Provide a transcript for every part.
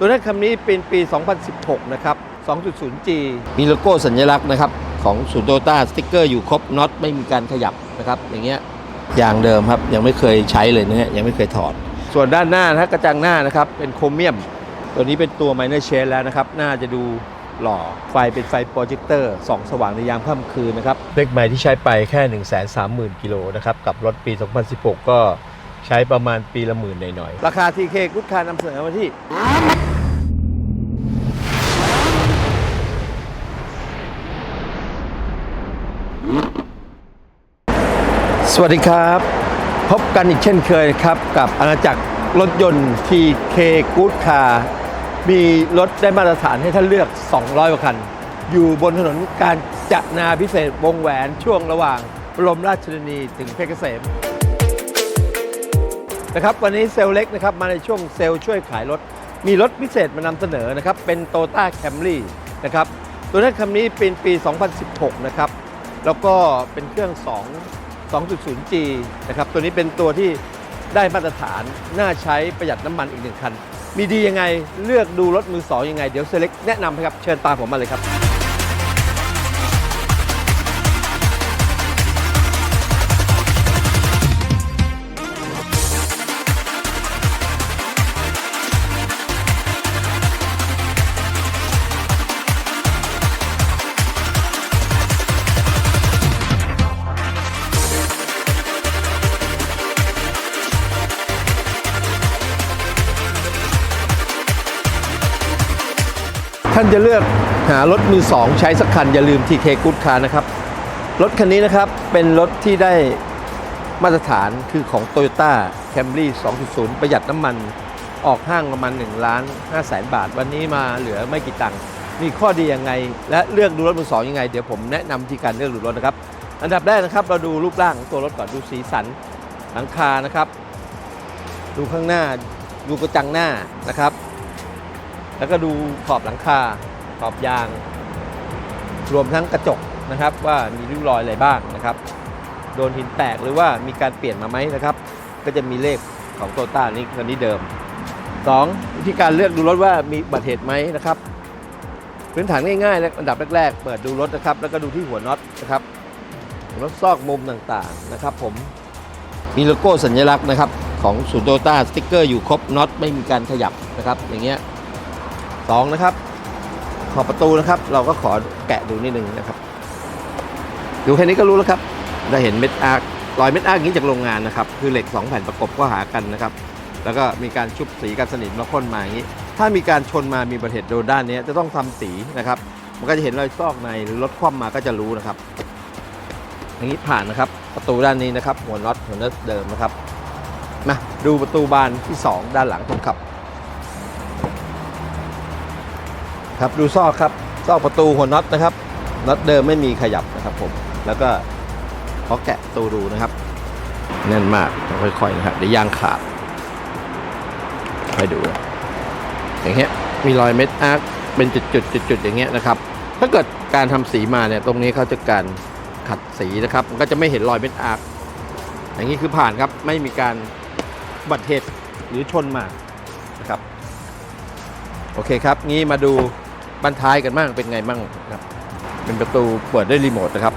ตัวนั้นคำนี้เป็นปี 2016 นะครับ 2.0G มีโลโก้สัญลักษณ์นะครับ ของศูนย์โตต้าสติ๊กเกอร์อยู่ครบน็อตไม่มีการขยับนะครับอย่างเงี้ยอย่างเดิมครับ ยังไม่เคยใช้เลยนะฮะยังไม่เคยถอด ส่วนด้านหน้านะฮะกระจังหน้านะครับ เป็นโครเมียม ตัวนี้เป็นตัว Minor Shade แล้วนะครับ น่าจะดูหล่อไฟเป็นไฟโปรเจคเตอร์ส่องสว่างในยามค่ำคืนนะครับเลขใหม่ที่ใช้ไปแค่ 1 3 0 0 0 0 กิโลนะครับ กับรถปี 2016 ก็ ใช้ประมาณปีละหมื่นหน่อยๆ ราคา TK กุ๊ดคานำเสนอมาที่ สวัสดีครับ พบกันอีกเช่นเคยครับ กับอาณาจักรรถยนต์ TK Good Car มีรถได้มาตรฐานให้ท่านเลือก 200กว่าคัน อยู่บนถนนการจนาพิเศษกวงแหวนช่วงระหว่างบรมราชชนนีถึงเพชรเกษม นะครับวันนี้เซลเล็กนะครับมาในช่วงเซลช่วยขายรถ มีรถพิเศษมานำเสนอนะครับเป็นโตต้าแคมรี่นะครับตัวนั้นคันนี้เป็นปี 2016 นะครับแล้วก็เป็นเครื่อง 2 2.0G นะครับตัวนี้เป็นตัวที่ได้มาตรฐานน่าใช้ประหยัดน้ำมันอีกหนึ่งคัน มีดียังไงเลือกดูรถมือสองยังไง เดี๋ยวเซเล็กแนะนำครับ เชิญตามผมมาเลยครับ จะเลือกหารถมือสองใช้สักคัน อย่าลืม TK Good Car นะครับ รถคันนี้นะครับเป็นรถที่ได้มาตรฐานคือของ Toyota Camry 2.0 ประหยัดน้ำมันออกห้างประมาณ1ล้าน5แสนบาท วันนี้มาเหลือไม่กี่ตังค์มีข้อดียังไง และเลือกดูรถมือสองยังไง เดี๋ยวผมแนะนำวิธีการเลือกดูรถนะครับ อันดับแรกนะครับ เราดูรูปร่างของตัวรถก่อนดูสีสันหลังคานะครับ ดูข้างหน้าดูกระจังหน้านะครับ แล้วก็ดูขอบหลังคาขอบยาง รวมทั้งกระจกนะครับ ว่ามีริ้วรอยอะไรบ้างนะครับ โดนหินแตกหรือว่ามีการเปลี่ยนมาไหมนะครับ ก็จะมีเลขของโตต้านี้คันนี้เดิม 2. วิธีการเลือกดูรถว่ามีบัติเหตุไหมนะครับพื้นฐานง่ายๆและอันดับแรก ๆ เปิดดูรถนะครับ แล้วก็ดูที่หัวน็อตนะครับหัวน็อตซอกมุมต่างๆนะครับ ผมมีโลโก้สัญลักษณ์นะครับ ของศูนโตต้าสติ๊กเกอร์อยู่ครบน็อตไม่มีการขยับนะครับ อย่างเงี้ย สองนะครับ ขอบประตูนะครับ เราก็ขอแกะดูนิดนึงนะครับ ดูแค่นี้ก็รู้แล้วครับได้เห็นเม็ดอาร์ครอยเม็ดอาร์คอย่างนี้จากโรงงานนะครับ คือเหล็ก 2 แผ่นประกบก็หากันนะครับ แล้วก็มีการชุบสีกันสนิมมาพ่นมาอย่างนี้ ถ้ามีการชนมามีอุบัติเหตุโดนด้านนี้จะต้องทำสีนะครับ มันก็จะเห็นรอยซอกในหรือรถคว่ำมาก็จะรู้นะครับอย่างนี้ผ่านนะครับ ประตูด้านนี้นะครับ หัวน็อตหัวน็อตเดิมนะครับมาดูประตูบานที่สองด้านหลังคนขับ ครับดูซอกครับซอกประตูหัวน็อตนะครับน็อตเดิมไม่มีขยับนะครับผมแล้วก็พอแกะตูดูนะครับ แน่นมากค่อยๆนะครับเดี๋ยวยางขาดไปดูอย่างเงี้ยมีรอยเม็ดอาร์คเป็นจุดๆจุดๆอย่างเงี้ยนะครับ ถ้าเกิดการทำสีมาเนี่ยตรงนี้เขาจะการขัดสีนะครับ มันก็จะไม่เห็นรอยเม็ดอาร์คอย่างนี้คือผ่านครับไม่มีการบัตเหตุหรือชนมานะครับ โอเคครับ งี้มาดู บันท้ายกันบ้างเป็นไงบ้างครับ เป็นประตูเปิดด้วยรีโมทนะครับ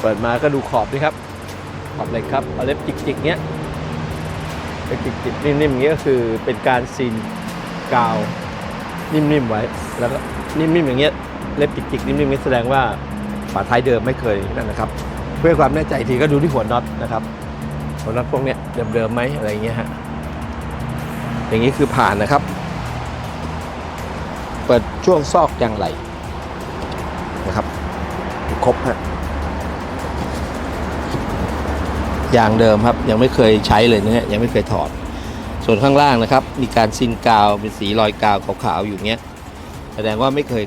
เปิดมาก็ดูขอบด้วยครับ ขอบเหล็กครับเอาเล็บจิกๆเนี้ยเป็นจิกๆนิ่มๆอย่างเงี้ยก็คือเป็นการซีนกาวนิ่มๆไว้ แล้วก็นิ่มๆอย่างเงี้ยเล็บจิกๆนิ่มๆนี้แสดงว่าฝาท้ายเดิมไม่เคยนั่นนะครับ เพื่อความแน่ใจทีก็ดูที่หัวน็อตนะครับหัวน็อตพวกเนี้ยเดิมๆไหมอะไรอย่างเงี้ยฮะอย่างนี้คือผ่านนะครับ เปิดช่วงซอกยางไหลนะครับ ครบฮะยางเดิมครับยังไม่เคยใช้เลยนะฮะยังไม่เคยถอด ส่วนข้างล่างนะครับ มีการซินกาวเป็นสีรอยกาวขาวๆอยู่เงี้ยแสดงว่าไม่เคย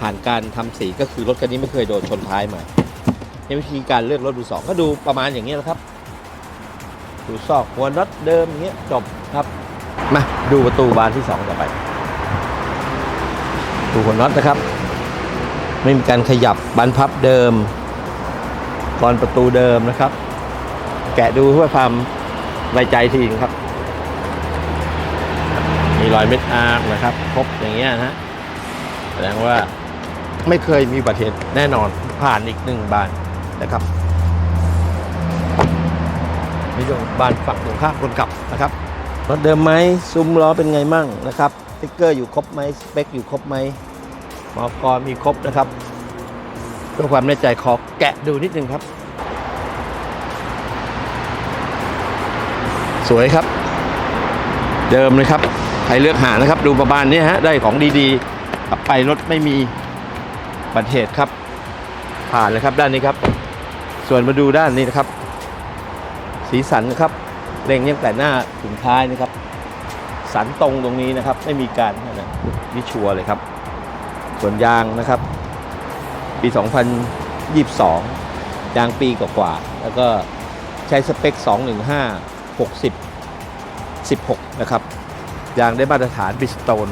ผ่านการทำสีก็คือรถคันนี้ไม่เคยโดนชนท้ายมาในวิธีการเลือกรถดูสองก็ดูประมาณอย่างนี้ยนะครับ ดูซอกหัวน็อตเดิมอย่างเงี้ยจบครับมาดูประตูบานที่สองต่อไป ดูหัวน็อตนะครับ ไม่มีการขยับบานพับเดิมกรอนประตูเดิมนะครับ แกะดูเพื่อความไว้ใจทีนครับ มีรอยเม็ดอาร์นะครับครบอย่างเงี้ยนะแสดงว่าไม่เคยมีอุบัตเหตุแน่นอนผ่านอีกหนึ่งบานนะครับนี่ตรงบานฝั่งตรงข้ามคนขับนะครับรถเดิมไหมซุ้มล้อเป็นไงมั่งนะครับ ติ๊กเกอร์อยู่ครบไหมสเปคอยู่ครบไหมหมอกรมีครบนะครับเพื่อความแน่ใจขอแกะดูนิดนึงครับ สวยครับ เดิมเลยครับใครเลือกหานะครับ ดูประมาณนี้ฮะได้ของดีๆกลับไปรถไม่มีบัติเหตุครับ ผ่านเลยครับด้านนี้ครับ ส่วนมาดูด้านนี้นะครับ สีสันนะครับเร่งยังแต่หน้าถึงท้ายนะครับ สันตรงตรงนี้นะครับ ไม่มีการนะนี่ชัวร์เลยครับ ส่วนยางนะครับ ปี 2022 ยางปีกว่าๆแล้วก็ใช้สเปค 215 60 16 นะครับ ยางได้มาตรฐานบิสโตน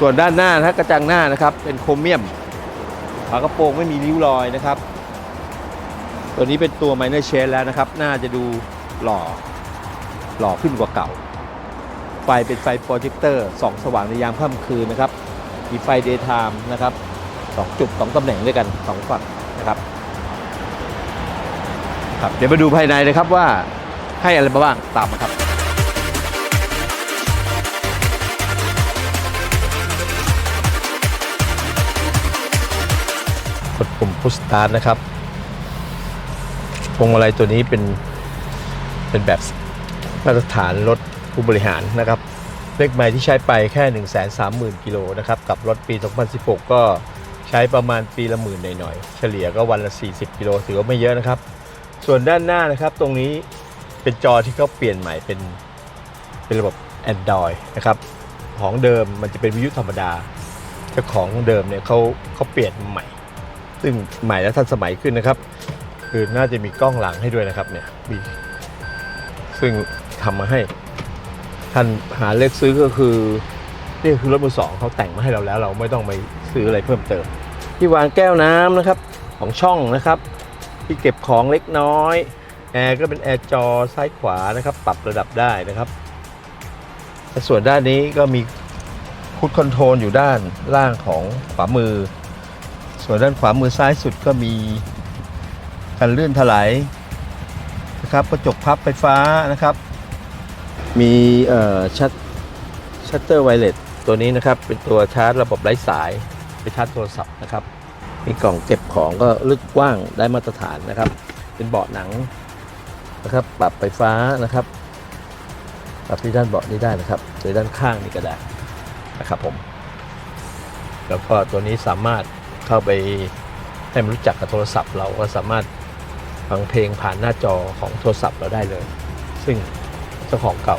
ส่วนด้านหน้านะกระจังหน้านะครับ เป็นโครเมียมฝากระโปรงไม่มีริ้วรอยนะครับ ตัวนี้เป็นตัว minor change แล้วนะครับ น่าจะดูหล่อหล่อขึ้นกว่าเก่า ไฟเป็นไฟโปรเจคเตอร์ส่องสว่างในยามค่ำคืนนะครับ มีไฟ daytime นะครับสองจุดสองตำแหน่งด้วยกันสองฝั่งนะครับครับ เดี๋ยวมาดูภายในเลยครับว่าให้อะไรมาบ้างตามมาครับ กดปุ่ม push start นะครับพวงมาลัยตัวนี้เป็นเป็นแบบมาตรฐานรถ ผู้บริหารนะครับเลขไมล์ที่ใช้ไปแค่ 1 3 0 0 0 0กิโลนะครับกับรถปี 2016 ก็ใช้ประมาณปีละหมื่นหน่อยๆ เฉลี่ยก็วันละ 40 กิโลถือว่าไม่เยอะนะครับ ส่วนด้านหน้านะครับตรงนี้เป็นจอที่เขาเปลี่ยนใหม่เป็นเป็นระบบ Android นะครับของเดิมมันจะเป็นวิทยุธรรมดาแต่ของเดิมเนี่ยเขาเขาเปลี่ยนใหม่ ซึ่งใหม่และทันสมัยขึ้นนะครับ คือน่าจะมีกล้องหลังให้ด้วยนะครับเนี่ยมีซึ่งทำมาให้ ท่านหาเลือกซื้อก็คือนี่คือรถมือสองเขาแต่งมาให้เราแล้ว เราไม่ต้องไปซื้ออะไรเพิ่มเติม ที่วางแก้วน้ำนะครับของช่องนะครับ ที่เก็บของเล็กน้อยแอร์ก็เป็นแอร์จอซ้ายขวานะครับปรับระดับได้นะครับส่วนด้านนี้ก็มีคุดคอนโทรลอยู่ด้านล่างของขวามือ ส่วนด้านขวามือซ้ายสุดก็มีกันเลื่อนถลายนะครับกระจกพับไฟฟ้านะครับ มีชัตชัตเตอร์ไวเลสตัวนี้นะครับ เป็นตัวชาร์จระบบไร้สายไปชาร์จโทรศัพท์นะครับ มีกล่องเก็บของก็ลึกกว้างได้มาตรฐานนะครับ เป็นเบาะหนังนะครับ ปรับไฟฟ้านะครับปรับที่ด้านเบาะนี้ได้นะครับหรือด้านข้างนี่ก็ได้นะครับผม แล้วก็ตัวนี้สามารถเข้าไปให้มันรู้จักกับโทรศัพท์ เราก็สามารถฟังเพลงผ่านหน้าจอของโทรศัพท์เราได้เลย ซึ่ง จ้าของเก่า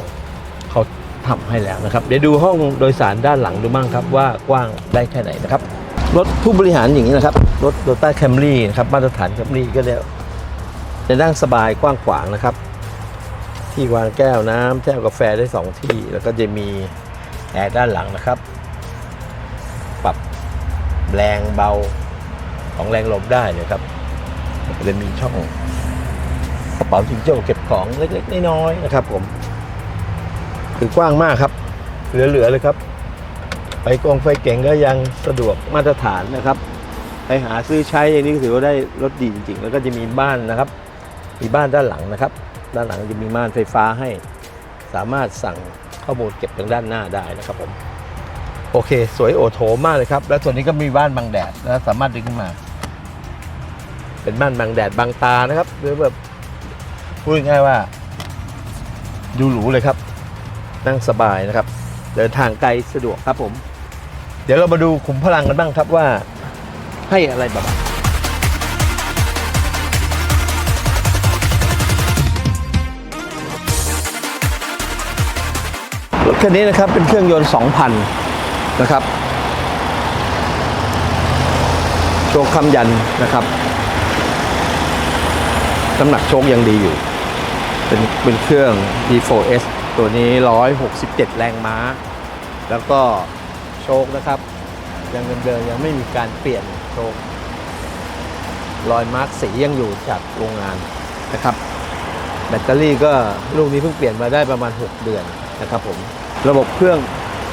เขาทำให้แล้วนะครับ เดี๋ยวดูห้องโดยสารด้านหลังดูบ้างครับว่ากว้างได้แค่ไหนนะครับ รถผู้บริหารอย่างนี้นะครับ รถโตต้าแคมรี่นะครับมาตรฐานแคมรี่ก็แล้วจะนั่งสบายกว้างขวางนะครับ ที่วางแก้วน้ำแก้วกาแฟได้สองที่ แล้วก็จะมีแอร์ด้านหลังนะครับ ปรับแรงเบาของแรงลมได้เลยครับจะมีช่องกระเป๋าจิงโจ้เก็บของเล็กๆน้อยๆนะครับผม คือกว้างมากครับ เหลือๆเลยครับ ไปกองไฟเก่งก็ยังสะดวกมาตรฐานนะครับ ไปหาซื้อใช้อย่างนี้ก็ถือว่าได้รถดีจริง ๆ แล้วก็จะมีบ้านนะครับ มีบ้านด้านหลังนะครับ ด้านหลังจะมีม่านไฟฟ้าให้ สามารถสั่งข้อมูลเก็บทางด้านหน้าได้นะครับผมโอเค สวยโอโถมากเลยครับ แล้วส่วนนี้ก็มีบ้านบังแดดนะสามารถดึงขึ้นมา เป็นบ้านบังแดดบังตานะครับหรือแบบพูดง่ายว่า ดูหรูเลยครับ นั่งสบายนะครับ เดินทางไกลสะดวกครับผม เดี๋ยวเรามาดูขุมพลังกันบ้างครับว่า ให้อะไรบ้างรถคันนี้นะครับเป็นเครื่องยนต์ 2,000 นะครับ โชคคำยันนะครับน้ำหนักโชคยังดีอยู่ เป็นเป็นเครื่อง D4S ตัวนี้ 167 แรงม้า แล้วก็โชคนะครับ ยังเดิมๆยังไม่มีการเปลี่ยนโชครอยมาร์กสียังอยู่จากโรงงานนะครับ แบตเตอรี่ก็ลูกนี้เพิ่งเปลี่ยนมาได้ประมาณ 6 เดือนนะครับผมระบบเครื่อง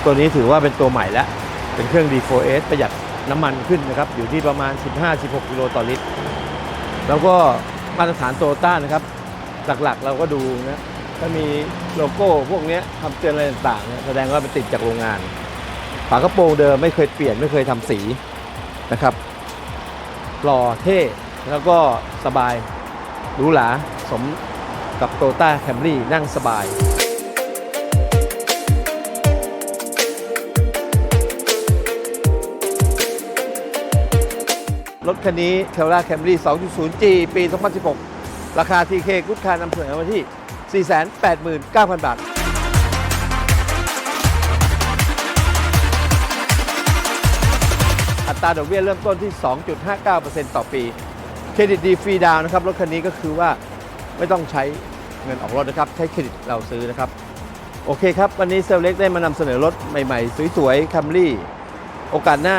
ตัวนี้ถือว่าเป็นตัวใหม่แล้ว เป็นเครื่อง D4S ประหยัดน้ำมันขึ้นนะครับ อยู่ที่ประมาณ 15-16 กิโลต่อลิตร แล้วก็มาตรฐานโตต้านะครับ หลักๆเราก็ดูนะ ถ้ามีโลโก้พวกนี้ยคำเตือนอะไรต่างๆแสดงว่าเป็นติดจากโรงงาน ฝากระโปรงเดิมไม่เคยเปลี่ยนไม่เคยทำสีนะครับหล่อเท่แล้วก็สบายหรูหราสมกับโตต้าแคมรี่นั่งสบายรถคันนี้เท l ล่าแคมรี่ 2.0G ปี 2016 ราคา TK กุ๊ดคานำเสนอมาที่ 489,000 บาท อัตราดอกเบี้ยเริ่มต้นที่ 2.59%ต่อปี เครดิตดีฟรีดาวนะครับ รถคันนี้ก็คือว่าไม่ต้องใช้เงินออกรถนะครับ ใช้เครดิตเราซื้อนะครับ โอเคครับ วันนี้เซลเล็กได้มานำเสนอรถใหม่ๆ สวยๆ คัมรี่ โอกาสหน้า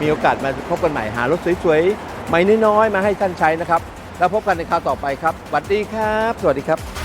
มีโอกาสมาพบกันใหม่หารถสวยๆ ใหม่น้อยๆ มาให้ท่านใช้นะครับ แล้วพบกันในคราวต่อไปครับสวัสดีครับ สวัสดีครับ